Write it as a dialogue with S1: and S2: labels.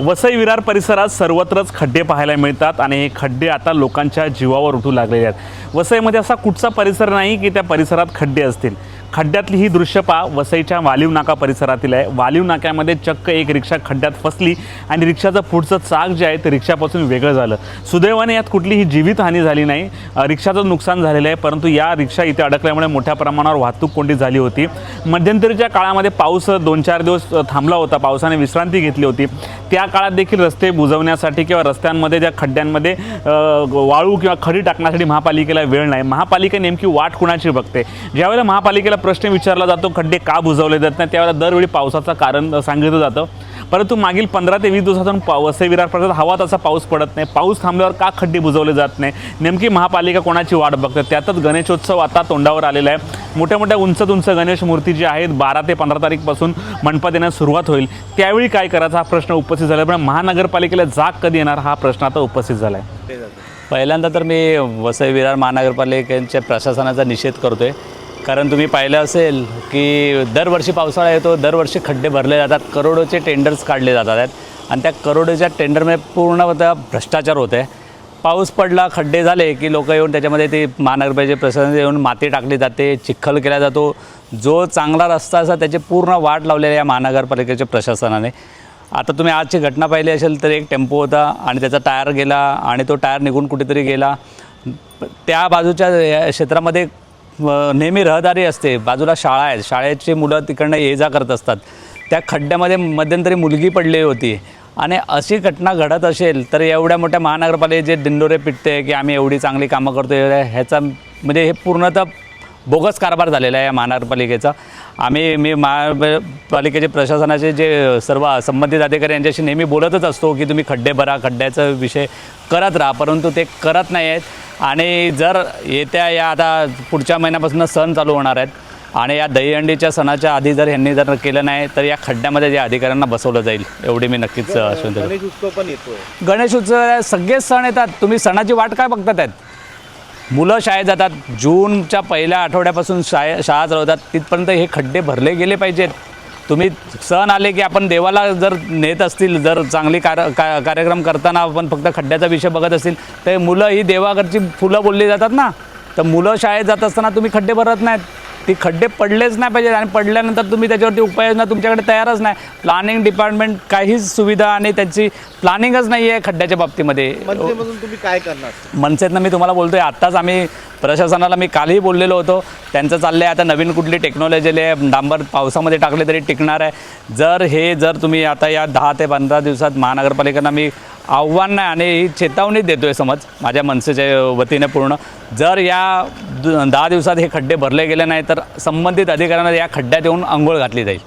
S1: वसई विरार परिसरात सर्वत्रच खड्डे पाहायला मिळतात आणि हे खड्डे आता लोकांच्या जीवावर उठू लागलेले आहेत. वसईमध्ये असा कुठचा परिसर नाही की त्या परिसरात खड्डे असतील. खड्ड्यातली ही दृश्य पहा वसईच्या वालीव नाका परिसरातील आहे. वालीव नाक्यामध्ये चक्क एक रिक्षा खड्ड्यात फसली आणि रिक्षाचं पुढचं चाक जे आहे ते रिक्षापासून वेगळं झालं. सुदैवाने यात कुठलीही जीवितहानी झाली नाही. रिक्षाचं नुकसान झालेलं आहे परंतु या रिक्षा इथे अडकल्यामुळे मोठ्या प्रमाणावर वाहतूक कोंडी झाली होती. मध्यंतरीच्या काळामध्ये पाऊस दोन चार दिवस थांबला होता. पावसाने विश्रांती घेतली होती. त्या काळात देखील रस्ते बुजवण्यासाठी किंवा रस्त्यांमध्ये ज्या खड्ड्यांमध्ये वाळू किंवा खडी टाकण्यासाठी महापालिकेला वेळ नाही. महापालिका नेमकी वाट कुणाची बघते? ज्यावेळेला महापालिकेला प्रश्न विचारला जातो खड्डे का बुजवले जात नाही त्यावेळेला दरवेळी पावसाचं कारण सांगितलं जातं. परंतु मागील पंधरा ते वीस दिवसातून पा वसई विरार परिसरात हवा तसा पाऊस पडत नाही. पाऊस थांबल्यावर का खड्डे बुजवले जात नाही? नेमकी महापालिका कोणाची वाट बघते? त्यातच गणेशोत्सव आता तोंडावर आलेला आहे. मोठ्या मोठ्या उंच उंच गणेश मूर्ती जी आहेत बारा ते पंधरा तारीखपासून मंडपात येण्यास सुरुवात होईल. त्यावेळी काय करायचा? हा प्रश्न उपस्थित झाला. पण महानगरपालिकेला जाग कधी येणार? हा प्रश्न आता उपस्थित झाला आहे
S2: पहिल्यांदा तर मी वसई विरार महानगरपालिकेच्या प्रशासनाचा निषेध करतो आहे कारण तुम्ही पाहिलं असेल की दरवर्षी पावसाळा येतो दरवर्षी खड्डे भरले जातात करोडोचे टेंडर्स काढले जातात. आहेत आणि त्या करोडोच्या टेंडरमध्ये पूर्णतः भ्रष्टाचार होत आहे. पाऊस पडला खड्डे झाले की लोक येऊन त्याच्यामध्ये ते महानगरपालिकेचे प्रशासन येऊन माती टाकली जाते चिखल केला जातो. जो चांगला रस्ता असा त्याची पूर्ण वाट लावलेली आहे या महानगरपालिकेच्या प्रशासनाने. आता तुम्ही आजची घटना पाहिली असेल तर एक टेम्पो होता आणि त्याचा टायर गेला आणि तो टायर निघून कुठेतरी गेला. त्या बाजूच्या या क्षेत्रामध्ये नेहमी रहदारी असते. बाजूला शाळा आहेत. शाळेची मुलं तिकडनं ये जा करत असतात. त्या खड्ड्यामध्ये मध्यंतरी मुलगी पडली होती. आणि अशी घटना घडत असेल तर एवढ्या मोठ्या महानगरपालिकेचे दिंडोरे पिटते की आम्ही एवढी चांगली कामं करतो ह्याचा म्हणजे हे पूर्णतः बोगस कारभार झालेला आहे या महानगरपालिकेचा. आम्ही मी महापालिकेचे प्रशासनाचे जे सर्व संबंधित अधिकारी यांच्याशी नेहमी बोलतच असतो की तुम्ही खड्डे भरा खड्ड्याचा विषय करत राहा परंतु ते करत नाही आहेत. आणि जर येत्या या आता पुढच्या महिन्यापासून सण चालू होणार आहेत आणि या दहीहंडीच्या सणाच्या आधी जर यांनी जर केलं नाही तर या खड्ड्यामध्ये या अधिकाऱ्यांना बसवलं जाईल एवढी मी नक्कीच
S3: गणेश उत्सव पण येतोय.
S2: गणेश उत्सव सगळेच सण येतात. तुम्ही सणाची वाट काय बघतात आहेत मुलं शाळेत जातात. जूनच्या पहिल्या आठवड्यापासून शाळे शाळा चालवतात. तिथपर्यंत हे खड्डे भरले गेले पाहिजेत. तुम्ही सण आले की आपण देवाला जर नेत असतील जर चांगली कार का कार्यक्रम करताना आपण फक्त खड्ड्याचा विषय बघत असतील तर मुलं ही देवाकडची फुलं बोलली जातात ना. तर मुलं शाळेत जात असताना तुम्ही खड्डे भरत नाहीत. ती खड्डे पडलेच नाही पाहिजे आणि पडल्यानंतर तुम्ही त्याच्यावरती उपाययोजना तुमच्याकडे तयारच नाही. प्लॅनिंग डिपार्टमेंट काहीच सुविधा आणि त्याची प्लॅनिंगच नाही आहे खड्ड्याच्या बाबतीमध्ये.
S3: तुम्ही काय करणार?
S2: मनसेतनं मी तुम्हाला बोलतोय आत्ताच आम्ही प्रशासनाला मी कालही बोललेलो होतो. त्यांचं चाललं आहे आता नवीन कुठली टेक्नॉलॉजी आली आहे डांबर पावसामध्ये टाकले तरी टिकणार आहे. जर हे जर तुम्ही आता या दहा ते पंधरा दिवसात महानगरपालिकांना मी आव्हान नाही आणि ही चेतावणी देतो आहे समज माझ्या मनसेच्या वतीने पूर्ण. जर या दहा दिवसात हे खड्डे भरले गेले नाही तर संबंधित अधिकाऱ्यांना या खड्ड्यात येऊन आंघोळ घातली जाईल.